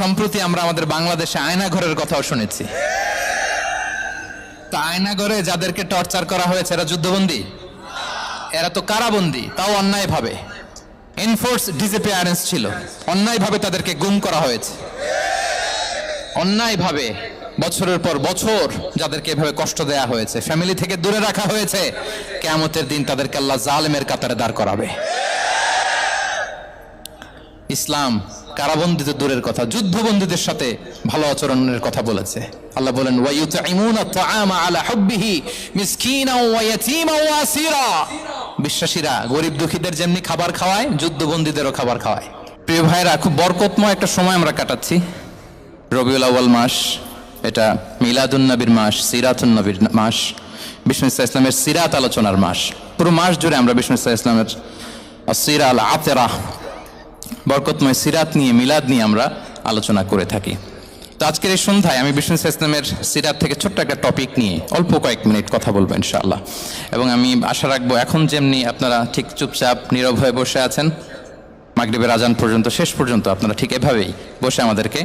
সম্প্রতি আমরা আমাদের বাংলাদেশে আয়নাঘরের কথাও শুনেছি। তা আয়নাঘরে যাদেরকে টর্চার করা হয়েছে, এরা যুদ্ধবন্দী? এরা তো কারাবন্দী, তাও অন্যায়ভাবে। এনফোর্স ডিসঅ্যাপিয়ারেন্স ছিল। অন্যায়ভাবে তাদেরকে গুম করা হয়েছে। অন্যায়ভাবে বছরের পর বছর যাদেরকে এভাবে কষ্ট দেয়া হয়েছে ফ্যামিলি থেকে দূরে রাখা হয়েছে, কেয়ামতের দিন তাদেরকে আল্লাহ জালেমের কাতারে দাঁড় করাবে। ইসলাম কারাবন্দিত দূরের কথা, যুদ্ধবন্দীদের সাথে ভালো আচরণের কথা বলেছে। আল্লাহ বলেন বিশ্বাসীরা, গরিব দুঃখীদের যেমনি খাবার খাওয়ায়, যুদ্ধবন্দীদেরও খাবার খাওয়ায়। প্রিয় ভাইরা খুব বরকতময় একটা সময় আমরা কাটাচ্ছি। রবিউল আউয়াল মাস, এটা মিলাদুন নবীর মাস, সিরাতুন নবীর মাস, বিষ্ণু ইসা ইসলামের সিরাত আলোচনার মাস। পুরো মাস জুড়ে আমরা বিষ্ণু ইসা ইসলামের সিরা আল আতেরা বরকতময় সিরাত নিয়ে, মিলাদ নিয়ে আমরা আলোচনা করে থাকি। তো আজকের এই সন্ধ্যায় আমি বিষ্ণু ইসলামের সিরাত থেকে ছোট্ট একটা টপিক নিয়ে অল্প কয়েক মিনিট কথা বলব ইনশাআল্লাহ। এবং আমি আশা রাখব এখন যেমনি আপনারা ঠিক চুপচাপ, নীরব হয়ে বসে আছেন, মাগরিবের আজান পর্যন্ত, শেষ পর্যন্ত আপনারা ঠিক এভাবেই বসে আমাদেরকে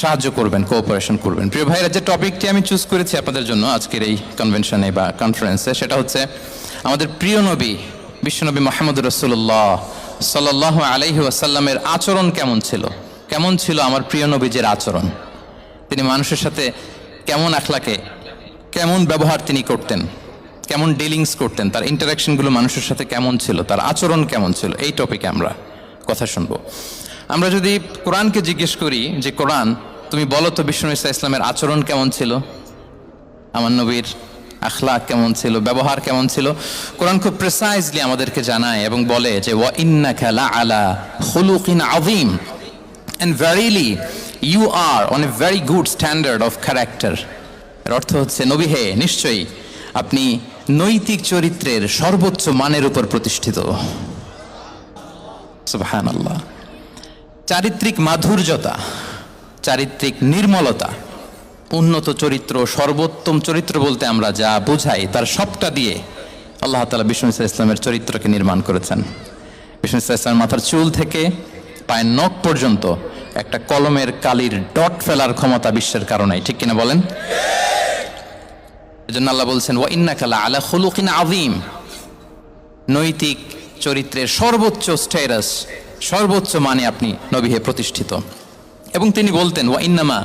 সাহায্য করবেন কোঅপারেশন করবেন। প্রিয় ভাইরা যে টপিকটি আমি চুজ করেছি আপনাদের জন্য আজকের এই কনভেনশনে বা কনফারেন্সে সেটা হচ্ছে আমাদের প্রিয় নবী, বিশ্বনবী মোহাম্মদ রসুল্লাহ সাল্লাহ আলহি আসাল্লামের আচরণ কেমন ছিল? কেমন ছিল আমার প্রিয় নবীজের আচরণ? তিনি মানুষের সাথে কেমন আখলাকে, কেমন ব্যবহার তিনি করতেন? কেমন ডিলিংস করতেন? তার ইন্টারাকশনগুলো মানুষের সাথে কেমন ছিল? তার আচরণ কেমন ছিল? এই টপিকে আমরা কথা শুনব। আমরা যদি কোরআনকে জিজ্ঞেস করি যে, কোরআন, তুমি বলো তো বিষ্ণু ইসা ইসলামের আচরণ কেমন ছিল? আমার নবীর আখলাক কেমন ছিল, ব্যবহার কেমন ছিল? কোরআন খুব প্রেসাইজলি আমাদেরকে জানায় এবং বলে যে, ওয়া ইন্না খেলা আলা হুলুকিন আযীম। And verily you are on a very good standard of character এর অর্থ হচ্ছে, নবী হে, নিশ্চয়ই আপনি নৈতিক চরিত্রের সর্বোচ্চ মানের উপর প্রতিষ্ঠিত। সুবহানাল্লাহ। চারিত্রিক মাধুর্যতা, চারিত্রিক নির্মলতা উন্নত চরিত্র, সর্বোত্তম চরিত্র বলতে আমরা যা বোঝাই তার সবটা দিয়ে আল্লাহ তালা বিষ্ণু ইসা ইসলামের চরিত্রকে নির্মাণ করেছেন। বিষ্ণু ইসা ইসলামের মাথার চুল থেকে পায়ের নখ পর্যন্ত একটা কলমের কালির ডট ফেলার ক্ষমতা বিশ্বের কারণে ঠিক কিনা বলেন? এজন্য আল্লাহ বলছেন, ওয়া ইন্না কালা আলা খুলুকিন আযীম। নৈতিক চরিত্রের সর্বোচ্চ স্টেটাস সর্বোচ্চ মানে আপনি নবীহে প্রতিষ্ঠিত। এবং তিনি বলতেন, ওয়া ইন্নামা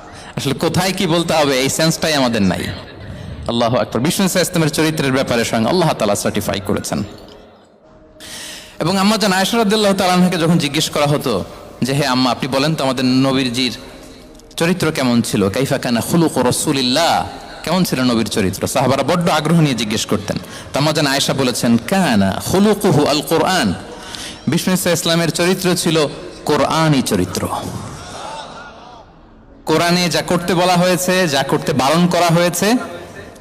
আসলে কোথায় কি বলতে হবে, এই সেন্সটাই আমাদের নাই। আল্লাহ আকবর। বিষ্ণু ইসা ইসলামের চরিত্রের ব্যাপারে স্বয়ং আল্লাহ তালা সার্টিফাই করেছেন। এবং আম্মা জান আয়সরাদ্দাল্লাহ তালানহাকে যখন জিজ্ঞেস করা হতো যে, হে আম্মা, আপনি বলেন তো আমাদের নবীরজির চরিত্র কেমন ছিল? কাইফা কানা খুলুক রসুলিল্লাহ। কেমন ছিল নবীর চরিত্র? সাহাবারা বড্ড আগ্রহ নিয়ে জিজ্ঞেস করতেন। তো আম্মা জান আয়েশা বলেছেন, কানা খুলুকুহু আল কোরআন বিষ্ণু ইসা ইসলামের চরিত্র ছিল কোরআনই চরিত্র। কোরআনে যা করতে বলা হয়েছে যা করতে বারণ করা হয়েছে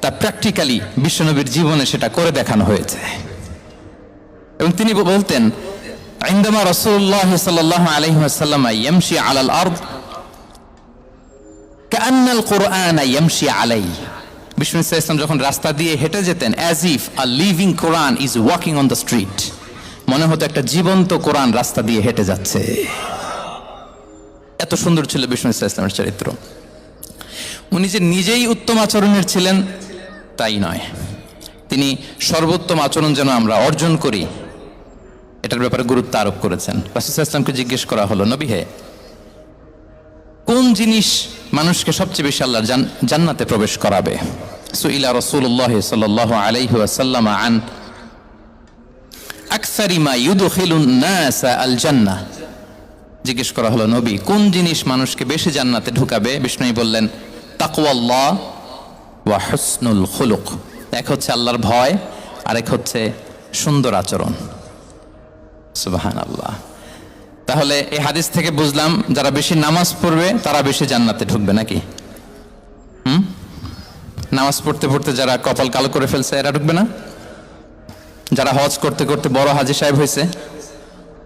তা প্র্যাকটিক্যালি বিশ্বনবীর জীবনে সেটা করে দেখানো হয়েছে এবং তিনি বলতেন عندما رسول الله صلى الله عليه وسلم يمشي على الأرض كأن القرآن يمشي عليه বিষ্ণু ইসা ইসলাম যখন রাস্তা দিয়ে হেঁটে যেতেন as if a living Quran is walking on the street মনে হতো একটা জীবন্ত কোরআন রাস্তা দিয়ে হেঁটে যাচ্ছে এত সুন্দর ছিল বিষ্ণু ইসা ইসলামের চরিত্র। উনি যে নিজেই উত্তম আচরণের ছিলেন, তাই নয়। তিনি সর্বোত্তম আচরণ যেন আমরা অর্জন করি, এটার ব্যাপারে গুরুত্ব আরোপ করেছেন। রাসুল ইসলামকে জিজ্ঞেস করা হলো, নবী হে, কোন জিনিস মানুষকে সবচেয়ে বেশি আল্লাহ জান্নাতে প্রবেশ করাবে? সুইলা রসুল্লাহ সাল্লাহ আলাইহি আন, আকসারি মা ইউদখিলুন নাস আল জান্নাহ জিজ্ঞেস করা হলো, নবী, কোন জিনিস মানুষকে বেশি জান্নাতে ঢুকাবে? বিষ্ণুই বললেন, তাকওয়াল্লাহ ওয়া হুসনুল খুলুক। এক হচ্ছে আল্লাহর ভয়, আরেক হচ্ছে সুন্দর আচরণ। সুবাহান আল্লাহ তাহলে এই হাদিস থেকে বুঝলাম, যারা বেশি নামাজ পড়বে, তারা বেশি জান্নাতে ঢুকবে নাকি? হুম? নামাজ পড়তে পড়তে যারা কপাল কালো করে ফেলছে, এরা ঢুকবে না? যারা হজ করতে করতে বড় হাজি সাহেব হয়েছে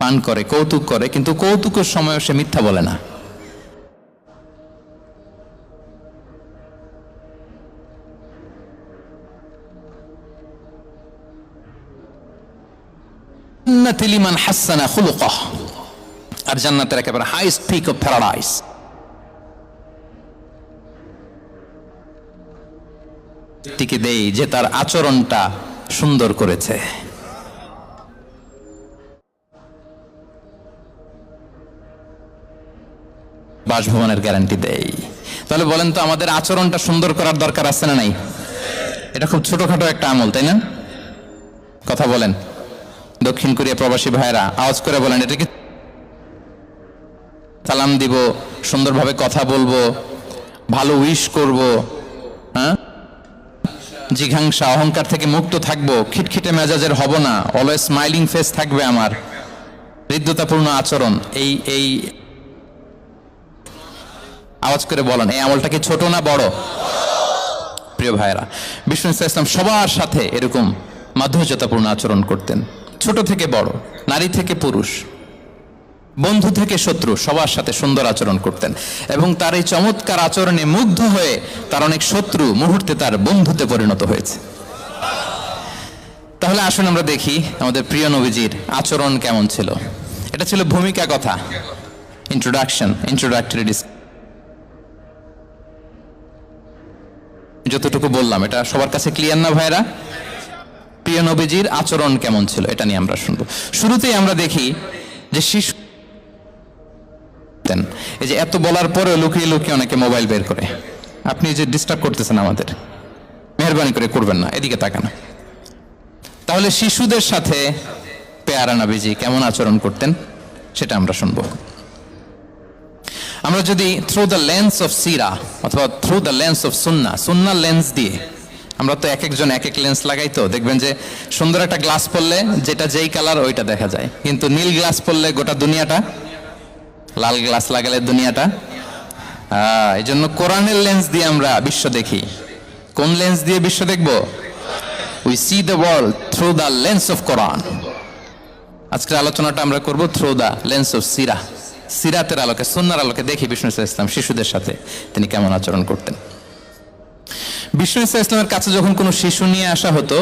পান করে, কৌতুক করে, কিন্তু কৌতুকের সময়ও সে মিথ্যা বলে না। লিমান হাসানা খুলুকাহ। আর জান্নাতের একেবারে হাইস্ট পিক অফ প্যারাডাইস ব্যক্তিকে দেই যে তার আচরণটা সুন্দর করেছে। বাসভবনের গ্যারান্টি দেই। তাহলে বলেন তো আমাদের আচরণটা সুন্দর করার দরকার আছে না নাই? এটা খুব ছোটখাটো একটা আমল, তাই না? কথা বলেন। দক্ষিণ কোরিয়া প্রবাসী ভাইরা আওয়াজ করে বলেন এটা কি সালাম দিব, সুন্দরভাবে কথা বলব, ভালো উইশ করব হ্যাঁ? জিঘাংসা, অহংকার থেকে মুক্ত থাকব, খিটখিটে মেজাজের হব না অলওয়েজ স্মাইলিং ফেস থাকবে আমার। হৃদ্যতাপূর্ণ আচরণ, এই এই আওয়াজ করে বলেন, এই আমলটা কি ছোট না বড়? প্রিয় ভাইরা বিষ্ণু ইসলাম সবার সাথে এরকম মাধুর্যতাপূর্ণ আচরণ করতেন। ছোট থেকে বড়, নারী থেকে পুরুষ, বন্ধু থেকে শত্রু, সবার সাথে সুন্দর আচরণ করতেন। এবং তার এই চমৎকার আচরণে মুগ্ধ হয়ে তার অনেক শত্রু মুহূর্তে তার বন্ধুতে পরিণত হয়েছে। তাহলে আসুন আমরা দেখি আমাদের প্রিয় নবীজির আচরণ কেমন ছিল। এটা ছিল ভূমিকা কথা। ইন্ট্রোডাকশন ইন্ট্রোডাক্টরি যতটুকু বললাম, এটা সবার কাছে ক্লিয়ার না ভাইরা? প্রিয় নবীজির আচরণ কেমন ছিল, এটা নিয়ে আমরা শুনব। শুরুতেই আমরা দেখি যে শিশু। এই যে এত বলার পরেও লুকিয়ে লুকিয়ে অনেকে মোবাইল বের করে। আপনি যে ডিস্টার্ব করতেছেন আমাদের, মেহরবানি করে করবেন না, এদিকে তাকানো। তাহলে শিশুদের সাথে পেয়ারা নবীজি কেমন আচরণ করতেন, সেটা আমরা শুনব। আমরা যদি থ্রু দ্য লেন্স অফ সিরা অথবা through the lens of Sunnah Sunnah lens দিয়ে, আমরা তো এক একজন এক এক লেন্স লাগাই তো, দেখবেন যে সুন্দর একটা গ্লাস পরলে যেটা যেই কালার ওইটা দেখা যায়। কিন্তু নীল গ্লাস পরলে গোটা দুনিয়াটা, লাল গ্লাস লাগালে দুনিয়াটা। এই জন্য কোরআনের লেন্স দিয়ে আমরা বিশ্ব দেখি। কোন লেন্স দিয়ে বিশ্ব দেখব? We see the world through the lens of Quran আজকের আলোচনাটা আমরা করব থ্রু দ্য লেন্স অফ সিরা সিরাতের আলোকে সন্ন্যার আলোকে দেখি বিষ্ণু ইসা ইসলাম শিশুদের সাথে তিনি কেমন আচরণ করতেন। বিষ্ণু ইসা ইসলামের কাছে যখন কোনো শিশু নিয়ে আসা হতো,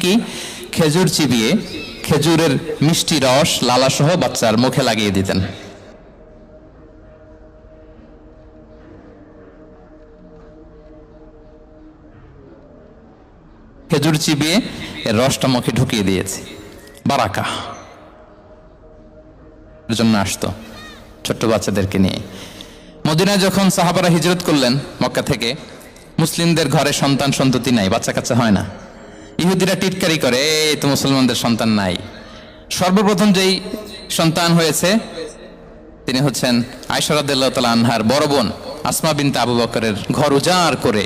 কি? খেজুর চিবিয়ে খেজুরের মিষ্টি রস, লালাসহ বাচ্চার মুখে লাগিয়ে দিতেন। খেজুর চিবিয়ে এর রসটা মুখে ঢুকিয়ে দিয়েছে। বারাকা জন্য আসতো, ছোট্ট বাচ্চাদেরকে নিয়ে। মদিনায় যখন সাহাবারা হিজরত করলেন মক্কা থেকে, মুসলিমদের ঘরে সন্তান সন্ততি নাই বাচ্চা কাচ্চা হয় না। ইহুদিরা টিটকারি করে, এই তো মুসলমানদের সন্তান নাই। সর্বপ্রথম যেই সন্তান হয়েছে, তিনি হচ্ছেন আয়সরাদ্দাল্লাহ তালা আনহার বড় বোন, আসমা বিনতে আবু বকরের ঘর উজাড় করে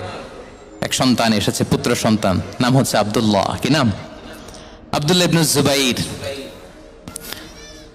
এক সন্তান এসেছে, পুত্র সন্তান, নাম হচ্ছে আব্দুল্লাহ। কি নাম? আব্দুল্লাহ ইবনু জুবাইর।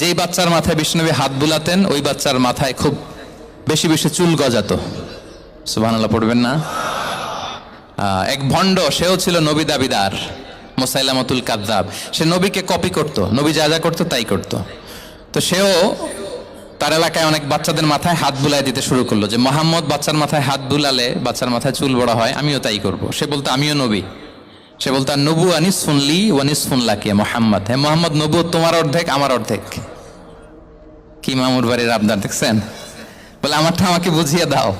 যেই বাচ্চার মাথায় বিষ্ণুনবী হাত বুলাতেন, ওই বাচ্চার মাথায় খুব বেশি বেশি চুল গজাত। সুবহানাল্লাহ, পড়বেন না? এক ভণ্ড, সেও ছিল নবী দাবিদার, মোসাইলামতুল কাদ্দাব। সে নবীকে কপি করত, নবী যা যা করতো তাই করত। তো সেও তার এলাকায় অনেক বাচ্চাদের মাথায় হাত বুলাই দিতে শুরু করল যে, মোহাম্মদ, বাচ্চার মাথায় হাত বুলালে বাচ্চার মাথায় চুল বড় হয়, আমিও তাই করব। সে বলতো, আমিও নবী। সে বলতো নবু আনিস শুনলি ওয়ানিস শুনলা কে মোহাম্মদ। হ্যাঁ মোহাম্মদ নবু তোমার অর্ধেক, আমার অর্ধেক। কি মামুর বাড়ির আবদার দেখছেন? বলে, আমারটা আমাকে বুঝিয়ে দাও।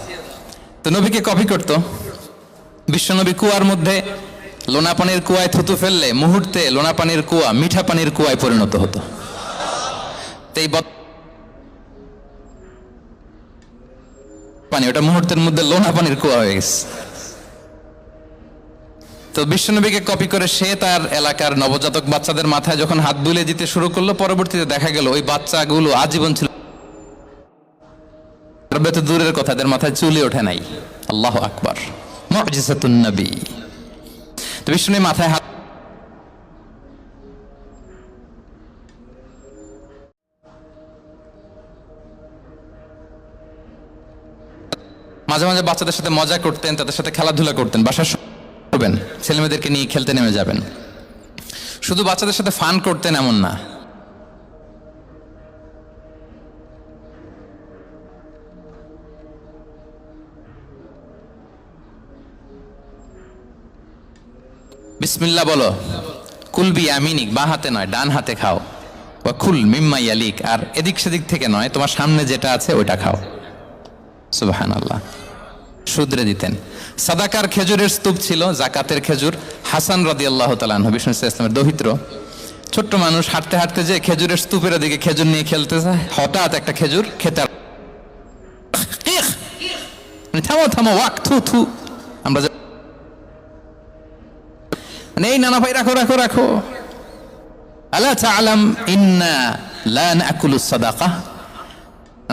তো নবীকে কপি করতো। বিশ্বনবী কুয়ার মধ্যে লোনা পানির কুয়ায় থুতু ফেললে মুহূর্তে লোনা পানির কুয়া মিঠা পানির কুয়ায় পরিণত হতো। এই পানি, ওটা মুহূর্তের মধ্যে লোনা পানির কুয়া হয়ে গেছে। তো বিশ্বনবীকে কপি করে সে তার এলাকার নবজাতক বাচ্চাদের মাথায় যখন হাত বুলিয়ে দিতে শুরু করল, পরবর্তীতে দেখা গেল ওই বাচ্চাগুলো আজীবন ছিল। দূরের কথা, এদের মাথায় চুলি ওঠে নাই। আল্লাহ আকবার। নবী। তো বিষ্ণু মাথায় হাত মাঝে মাঝে বাচ্চাদের সাথে মজা করতেন, তাদের সাথে খেলাধুলা করতেন বাসা করবেন ছেলেমেয়েদেরকে নিয়ে খেলতে নেমে যাবেন। শুধু বাচ্চাদের সাথে ফান করতেন এমন না। বিসমিল্লা বলো কুলবি আমিনিক, বা হাতে নয়, ডান হাতে খাও। বা খুল মিম্মা ইয়ালিক, আর এদিক সেদিক থেকে নয়, তোমার সামনে যেটা আছে ওইটা খাও। সুবাহান আল্লাহ শুদ্রে দিতেন। সাদাকার খেজুরের স্তূপ ছিল, জাকাতের খেজুর। হাসান রদি আল্লাহ তালান বিষ্ণু ইসলামের দহিত্র। ছোট্ট মানুষ হাঁটতে হাঁটতে যে খেজুরের স্তূপের দিকে খেজুর নিয়ে খেলতে যায়, হঠাৎ একটা খেজুর খেতে মানে থামো থামো, ওয়াক, থু থু। আমরা মানে এই নানা ভাই, রাখো রাখো রাখো। আল্লাহ তাআলাম ইন্না লা নাকুলু সাদাকা।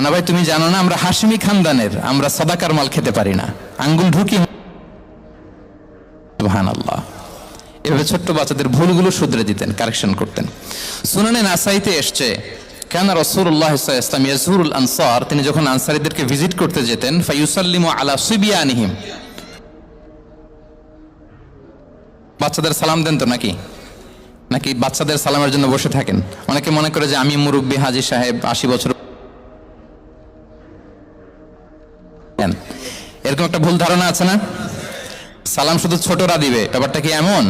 না ভাই, তুমি জানো না, আমরা হাসিমি খানদানের, আমরা সাদাকার মাল খেতে পারি না। আঙ্গুল ঢুকি এভাবে ছোট্ট বাচ্চাদের ভুলগুলো শুধরে দিতেন কারেকশন করতেন। সুনানে নাসাইতে এসছে, কেন রসুল্লাহ ইসলাম আনসার তিনি যখন আনসারীদেরকে ভিজিট করতে যেতেন ফাইউসাল্লিমু আলা সুবিয়ানিহিম বাচ্চাদের সালাম দেন তো নাকি? নাকি বাচ্চাদের সালামের জন্য বসে থাকেন? অনেকে মনে করে যে আমি মুরব্বী হাজি সাহেব, আশি বছর এরকম একটা ভুল ধারণা আছে না? সালাম শুধু ছোটরা দিবে, ব্যাপারটা কি এমন?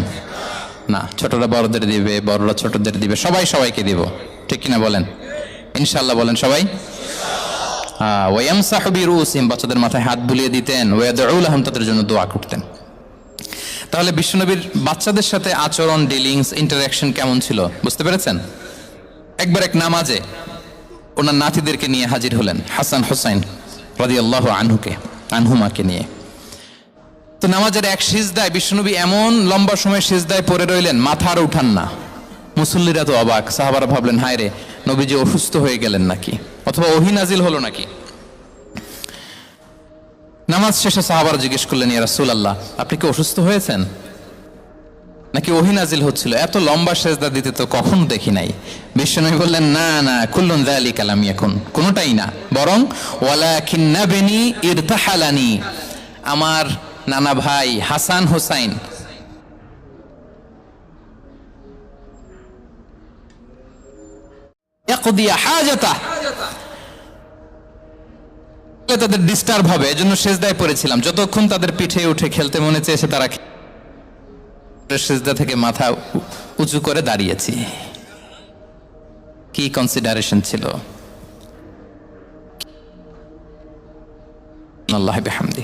না, ছোটরা বড়দের দিবে, বড়রা ছোটদের দিবে, সবাই সবাইকে দিব, ঠিক কিনা বলেন? ইনশাল্লাহ বলেন সবাই। ওয়াম সাহবির উসিম বাচ্চাদের মাথায় হাত বুলিয়ে দিতেন, ওয়াদউল আহম তাদের জন্য দোয়া করতেন। তাহলে বিশ্বনবীর বাচ্চাদের সাথে আচরণ ডিলিংস ইন্টারাকশন কেমন ছিল? বুঝতে পেরেছেন? একবার এক নামাজে ওনার নাতিদেরকে নিয়ে হাজির হলেন, হাসান হোসাইন রাজি আল্লাহ আনহুকে, আনহুমাকে নিয়ে। তো নামাজের এক সিজদায় বিশ্বনবী এমন লম্বা সময় সিজদায় পড়ে রইলেন, মাথা আর উঠান না। মুসল্লিরা তো অবাক, সাহাবারা ভাবলেন, হায় রে, নবীজি অসুস্থ হয়ে গেলেন নাকি? অথবা ওহি নাজিল হলো নাকি? নামাজ শেষে সাহাবারা জিজ্ঞেস করলেন, ইয়া রাসূল আল্লাহ আপনি কি অসুস্থ হয়েছেন? নাকি ওহি নাজিল হচ্ছিল? এত লম্বা সেজদা দিতে তো কখনো দেখি নাই। বিশ্বনবী বললেন, না না, কুল্লুন যালিক আলাম এখন কোনোটাই না। বরং ওয়ালাকিন নাবেনি ইরতাহালানি, আমার নানা ভাই, হাসান হোসাইন। তাদের ডিস্টার্ব হবে সেজদায় পড়েছিলাম। যতক্ষণ তাদের পিঠে উঠে খেলতে মনে চেয়েছে, তারা সেজদা থেকে মাথা উঁচু করে দাঁড়িয়েছি। কি কনসিডারেশন ছিল? আল্লাহ বিহামদি।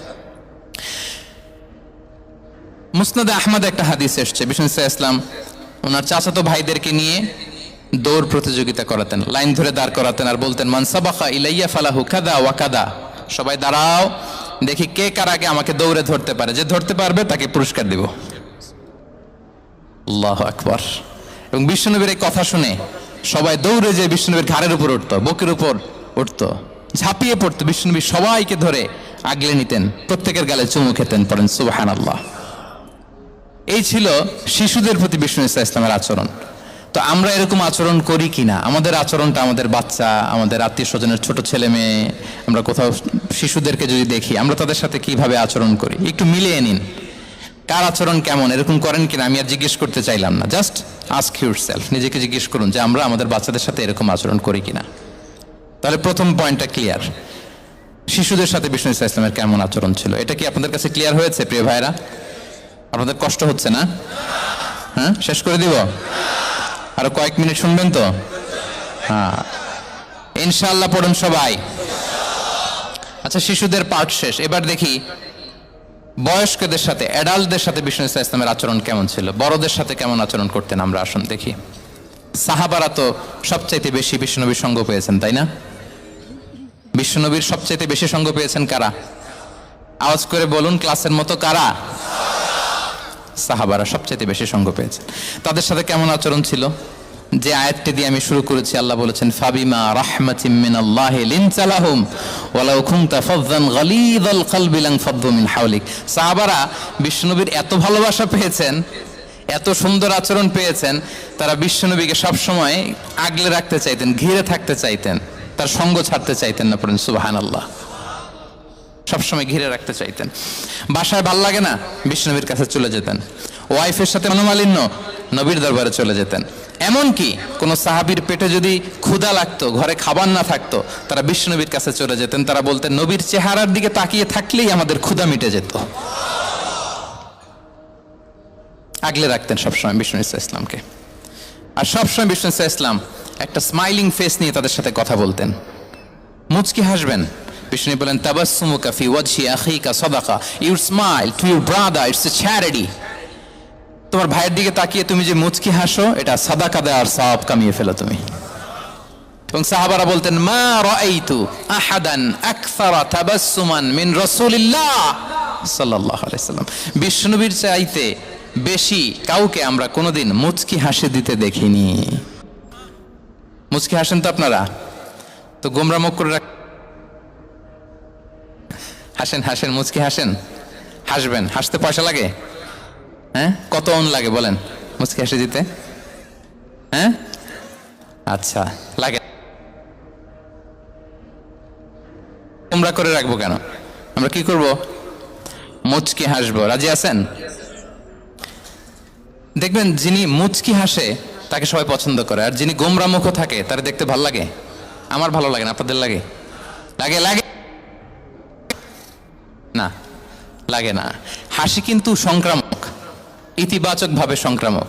মুসনাদে আহমদ একটা হাদিস এসছে। বিষ্ণু ইসলাম ওনার চাচাতো ভাইদেরকে নিয়ে দৌড় প্রতিযোগিতা করাতেন, লাইন ধরে দাঁড় করাতেন আর বলতেন মানসাবাখা ইলাইয়া ফালাহু কাদা ওয়া কাদা সবাই, দাঁড়াও, দেখি কে কার আগে আমাকে দৌড়ে ধরতে পারে। যে ধরতে পারবে তাকে পুরস্কার দিব। আল্লাহ আকবর। এবং বিষ্ণুনবীর এই কথা শুনে সবাই দৌড়ে যে বিষ্ণুনবীর ঘাড়ের উপর উঠতো, বুকের উপর উঠতো, ঝাঁপিয়ে পড়তো। বিষ্ণুনবী সবাইকে ধরে আগলে নিতেন, প্রত্যেকের গালে চুমু খেতেন, পড়েন সুবাহান আল্লাহ এই ছিল শিশুদের প্রতি বিষ্ণু ইসা ইসলামের আচরণ। তো আমরা এরকম আচরণ করি কিনা? আমাদের আচরণটা আমাদের বাচ্চা, আমাদের আত্মীয় স্বজনের ছোট ছেলে মেয়ে, আমরা কোথাও শিশুদেরকে যদি দেখি, আমরা তাদের সাথে কীভাবে আচরণ করি? একটু মিলিয়ে নিন। কার আচরণ কেমন? এরকম করেন কিনা? আমি আর জিজ্ঞেস করতে চাইলাম না। জাস্ট আস্ক ইউর সেলফ নিজেকে জিজ্ঞেস করুন যে আমরা আমাদের বাচ্চাদের সাথে এরকম আচরণ করি কিনা। তাহলে প্রথম পয়েন্টটা ক্লিয়ার শিশুদের সাথে বিষ্ণু ইসা ইসলামের কেমন আচরণ ছিল? এটা কি আপনাদের কাছে ক্লিয়ার হয়েছে, প্রিয় ভাইরা আপনাদের কষ্ট হচ্ছে না? হ্যাঁ শেষ করে দিব? আরও কয়েক মিনিট শুনবেন তো? হ্যাঁ। ইনশাআল্লাহ পড়ুন সবাই। আচ্ছা শিশুদের পাঠ শেষ। এবার দেখি বয়স্কদের সাথে অ্যাডাল্টদের সাথে বিষ্ণু ইসা ইসলামের আচরণ কেমন ছিল? বড়দের সাথে কেমন আচরণ করতেন আমরা? আসুন দেখি। সাহাবারা তো সবচাইতে বেশি বিষ্ণুনবীর সঙ্গ পেয়েছেন, তাই না? বিষ্ণুনবীর সবচাইতে বেশি সঙ্গ পেয়েছেন কারা? আওয়াজ করে বলুন, ক্লাসের মতো কারা? সাহাবারা সবচেয়ে বেশি সঙ্গ পেয়েছেন তাদের সাথে কেমন আচরণ ছিল? যে আয়াতটি দিয়ে আমি শুরু করেছি, আল্লাহ বলেছেন, ফাবিমা রাহমাতিম মিনাল্লাহি লিনসালাহুম ওয়ালাউ কুনতা ফাযযান গালিযাল কলবি লান মিন হাওলিক। সাহাবারা বিষ্ণুনবীর এত ভালোবাসা পেয়েছেন, এত সুন্দর আচরণ পেয়েছেন, তারা বিশ্বনবীকে সবসময় আগলে রাখতে চাইতেন, ঘিরে থাকতে চাইতেন, তার সঙ্গ ছাড়তে চাইতেন না পড়েন, সুবহানাল্লাহ। সবসময় ঘিরে রাখতে চাইতেন। বাসায় ভালো লাগে না, বিষ্ণবীর কাছে চলে যেতেন। ওয়াইফের সাথে মনোমালিন্য, নবীর দরবারে চলে যেতেন। এমনকি কোনো সাহাবির পেটে যদি ক্ষুধা লাগতো, ঘরে খাবার না থাকতো, তারা বিষ্ণবীর কাছে চলে যেতেন। তারা বলতেন, নবীর চেহারার দিকে তাকিয়ে থাকলেই আমাদের ক্ষুধা মিটে যেত। আগলে রাখতেন সবসময় বিষ্ণু ইসা ইসলামকে। আর সবসময় বিষ্ণু ইসা ইসলাম একটা স্মাইলিং ফেস নিয়ে তাদের সাথে কথা বলতেন। মুচকি হাসবেন। বিষ্ণু বলেন, তাবাসসুমুকা ফি ওয়াজহি আখিকা সাদাকা। You smile to your brother it's a charity তোমার ভাইয়ের দিকে তাকিয়ে তুমি যে মুচকি হাসো, এটা সাদাকা দেওয়ার সব কামিয়ে ফেলো তুমি। এবং সাহাবারা বলতেন, মা রাআইতু আহাদান আকসারা তাবাসসুমান মিন রাসূলিল্লাহ সাল্লাল্লাহু আলাইহি সাল্লাম। বিশ্বনবীর চাইতে বেশি কাউকে আমরা কোনোদিন মুচকি হাসি দিতে দেখিনি। মুচকি হাসেন তো আপনারা? তো গোমরা মুখ করে রাখ হাসেন হাসেন, মুচকি হাসেন? হাসবেন, হাসতে পয়সা লাগে? হ্যাঁ? কত অন লাগে বলেন? মুচকি হাসি দিতে? হ্যাঁ? আচ্ছা লাগে। তোমরা করে রাখব কেন? আমরা কি করব? মুচকি হাসবো। রাজি আছেন? দেখবেন যিনি মুচকি হাসে, তাকে সবাই পছন্দ করে। আর যিনি গোমরা মুখ থাকে, তার দেখতে ভালো লাগে। আমার ভালো লাগে না, আপনাদের লাগে? লাগে লাগে না লাগে না। হাসি কিন্তু সংক্রামক ইতিবাচক ভাবে সংক্রামক।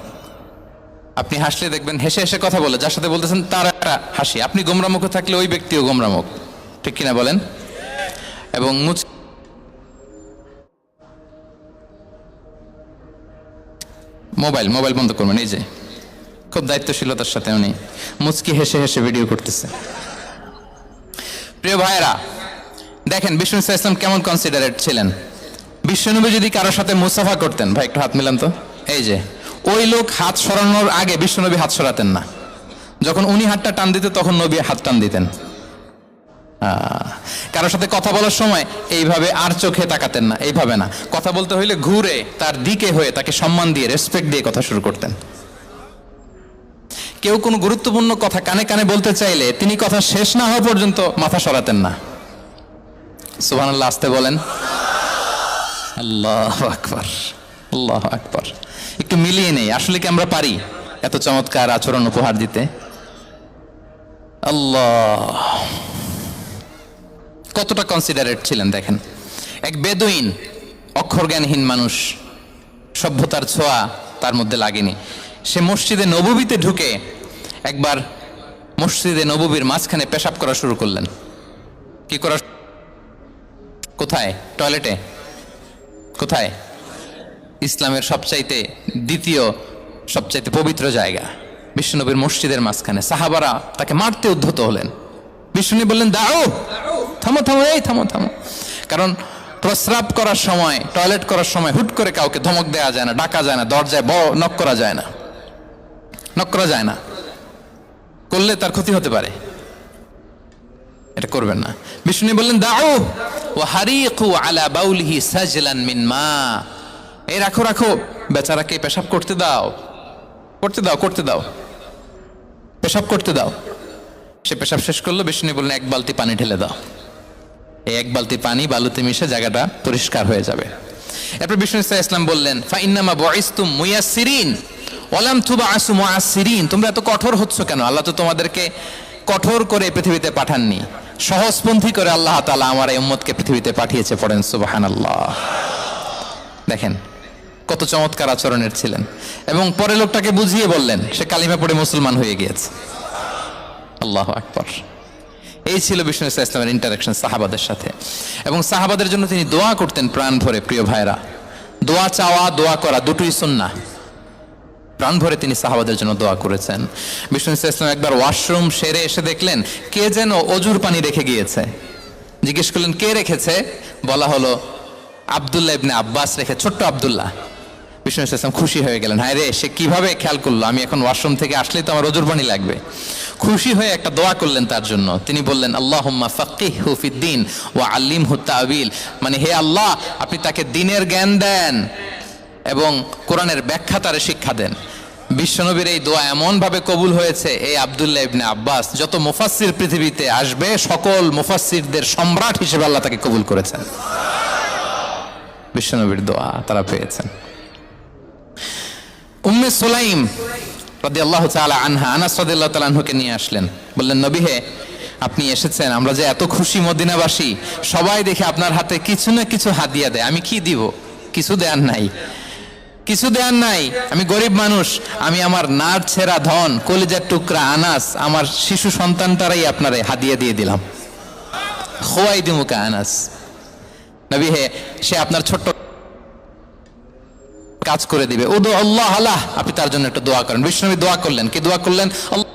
আপনি হাসলে দেখবেন, হেসে হেসে কথা বলে, যার সাথে বলতেছেন তার একটা হাসি। আপনি গোমরামুখ থাকলে ওই ব্যক্তিও গোমরামুখ। ঠিক কিনা বলেন? এবং মোবাইল মোবাইল বন্ধ করবেন, এই যে। খুব দায়িত্বশীলতার সাথে উনি মুচকি হেসে হেসে ভিডিও করতেছে। প্রিয় ভাইয়েরা, দেখেন, বিষ্ণু ইসলাম কেমন কনসিডারেট ছিলেন? বিশ্বনবী যদি কারোর সাথে মুসাফা করতেন, ভাই একটু হাত মিলান তো। এই যে, ওই লোক হাত সরানোর আগে বিশ্বনবী হাত সরাতেন না। যখন উনি হাতটা টান দিতেন, তখন নবী হাত টান দিতেন। কারোর সাথে কথা বলার সময় এইভাবে আর চোখে তাকাতেন না, এইভাবে না। কথা বলতে হইলে ঘুরে তার দিকে হয়ে তাকে সম্মান দিয়ে রেসপেক্ট দিয়ে কথা শুরু করতেন। কেউ কোনো গুরুত্বপূর্ণ কথা কানে কানে বলতে চাইলে তিনি কথা শেষ না হওয়া পর্যন্ত মাথা সরাতেন না। সুবহান আল্লাহ আসতে বলেন। আল্লাহ আকবার আল্লাহ আকবার। একটু মিলিয়ে নেই, আসলে কি আমরা পারি এত চমৎকার আচরণ উপহার দিতে? আল্লাহ। কতটা কনসিডারেট ছিলেন, দেখেন। এক বেদুইন, অক্ষরজ্ঞানহীন মানুষ, সভ্যতার ছোঁয়া তার মধ্যে লাগেনি। সে মসজিদে নববীতে ঢুকে একবার মসজিদে নববীর মাঝখানে পেশাব করা শুরু করলেন। কি করা কোথায়? টয়লেটে? কোথায়? ইসলামের সবচাইতে দ্বিতীয়, সবচাইতে পবিত্র জায়গা, বিশ্বনবীর মসজিদের মাঝখানে। সাহাবারা তাকে মারতে উদ্ধত হলেন। বিষ্ণু বললেন দাও থামো থামো, এই থামো থামো। কারণ প্রস্রাব করার সময়, টয়লেট করার সময় হুট করে কাউকে ধমক দেওয়া যায় না, ডাকা যায় না, দরজায় ব, নক করা যায় না। নক করা যায় না। করলে তার ক্ষতি হতে পারে। এটা করবেন না। বিষ্ণু বললেন, দাও ও হারিকু আলা বাউলিহি সাজলান মিন মা। এই রাখো রাখো। বেচারাকে পেশাব করতে দাও। করতে দাও করতে দাও। পেশাব করতে দাও। সে পেশাব শেষ করল, বিষ্ণু বললেন, এক বালতি পানি ঢেলে দাও। এই এক বালতি পানি বালুতে মিশে জায়গাটা পরিষ্কার হয়ে যাবে। এরপর বিষ্ণু ইসা ইসলাম বললেন ফাইন্নামা বয়স্তুম মুয়াসিরিন ওলাম থুবা আসু মুয়াসিরিন তোমরা এত কঠোর হচ্ছ কেন? আল্লাহ তো তোমাদেরকে কঠোর করে পৃথিবীতে পাঠাননি। সহজপন্থী করে আল্লাহ তালা আমার এই পৃথিবীতে পাঠিয়েছে পড়েন সুবাহান আল্লাহ দেখেন, কত চমৎকার আচরণের ছিলেন। এবং পরে লোকটাকে বুঝিয়ে বললেন, সে কালিমা পড়ে মুসলমান হয়ে গিয়েছে। আল্লাহ আকবর। এই ছিল বিষ্ণু ইসা ইসলামের ইন্টারাকশন সাহাবাদের সাথে। এবং সাহাবাদের জন্য তিনি দোয়া করতেন প্রাণ ভরে, প্রিয় ভাইরা দোয়া চাওয়া, দোয়া করা দুটোই সুন্না প্রাণ ভরে তিনি সাহাবাদের জন্য দোয়া করেছেন। বিষ্ণু ইসা ইসলাম একবার ওয়াশরুম সেরে এসে দেখলেন, কে যেন অজুর পানি রেখে গিয়েছে। জিজ্ঞেস করলেন, কে রেখেছে? বলা হলো, আবদুল্লাহ ইবনে আব্বাস রেখে, ছোট্ট আবদুল্লাহ। বিষ্ণু ইসলাম খুশি হয়ে গেলেন, হায় রে, সে কীভাবে খেয়াল করল? আমি এখন ওয়াশরুম থেকে আসলেই তো আমার অজুর পানি লাগবে। খুশি হয়ে একটা দোয়া করলেন তার জন্য। তিনি বললেন আল্লাহ ফাকিহ হুফিদ্দিন ও আল্লিম হুত্তাবিল মানে হে আল্লাহ, আপনি তাকে দিনের জ্ঞান দেন। এবং কোরআনের ব্যাখ্যা তারে শিক্ষা দেন। বিশ্বনবীর এই দোয়া এমন ভাবে কবুল হয়েছে, এই আবদুল্লাহ ইবনে আব্বাস, যত মুফাসসির পৃথিবীতে আসবে, সকল মুফাসসিরদের সম্রাট হিসেবে আল্লাহ তাকে কবুল করেছেন। বিশ্বনবীর দোয়া তারা পেয়েছেন। উম্মে সুলাইম রাদি আল্লাহ তালা আনহা, আনাস রাদিয়াল্লাহু তাআলা আনহুকে নিয়ে আসলেন। বললেন, নবী হে, আপনি এসেছেন, আমরা যে এত খুশি মদিনাবাসী, সবাই দেখে আপনার হাতে কিছু না কিছু হাদিয়া দেয়। আমি কি দিব? কিছু দেয়ার নাই। কিছু দেওয়ার নাই। আমি গরিব মানুষ, আমি আমার নার ছেঁড়া ধন, কলিজার টুকরা আনাস, আমার শিশু সন্তানটারাই আপনারে হাদিয়া দিয়ে দিলাম। খোয়াই দিমুকা আনাস। নবী হে, সে আপনার ছোট্ট কাজ করে দিবে। ও আল্লাহ আল্লাহ আপনি তার জন্য একটা দোয়া করেন। বিষ্ণবী দোয়া করলেন। কি দোয়া করলেন? আল্লাহ